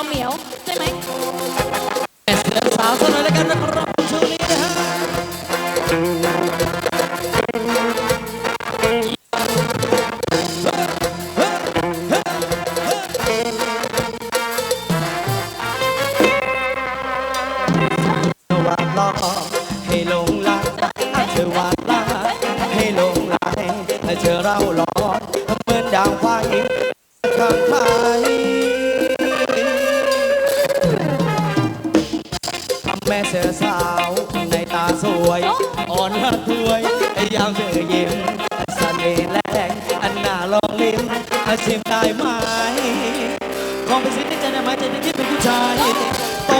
วเหมียวใช่ไหมสาวซน่อแล้วกันนะครับอให้ลงลายเธอวาลาให้ลงลายเธอเราร้อนเหมือนดาวไฟาข้างท้า สวย อ่อนละถวยยามเธอยิ้มเสน่ห์แรงอันน่าลองลิ้มชิมได้ไหมของเป็นสิ่งที่ใจได้ไหมใจที่เป็นผู้ชาย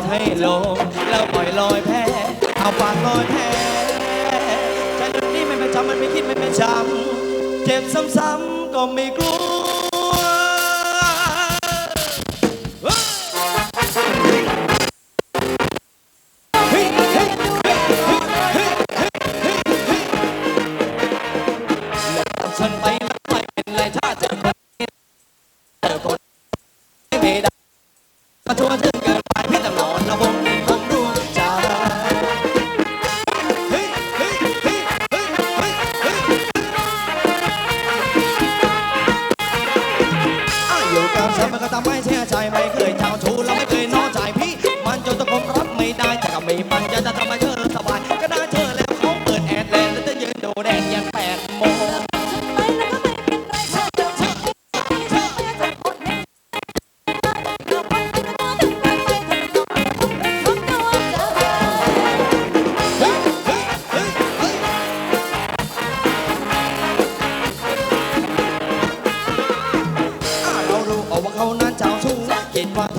ดให้ลง แล้วปล่อยลอยแพ้เอาปากลอยแพ้ใจดนี้ไม่เป็นจำมันไม่คิดไม่เป็นจำเจ็บซ้ำๆก็ไม่กลัวัวเธ ฉันมัก็ทำไม่แช่ใจไม่เคย it was.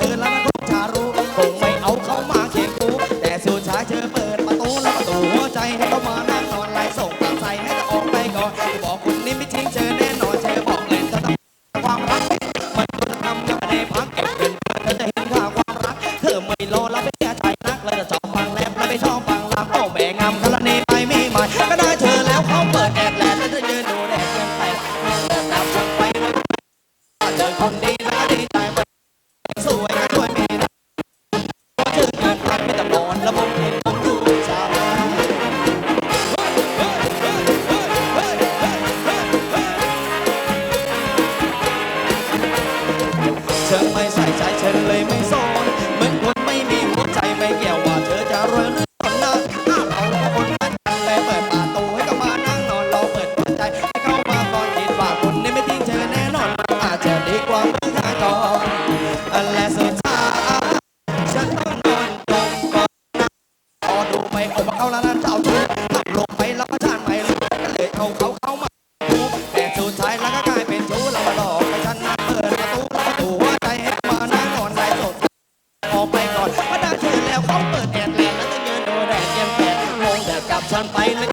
I'm fine.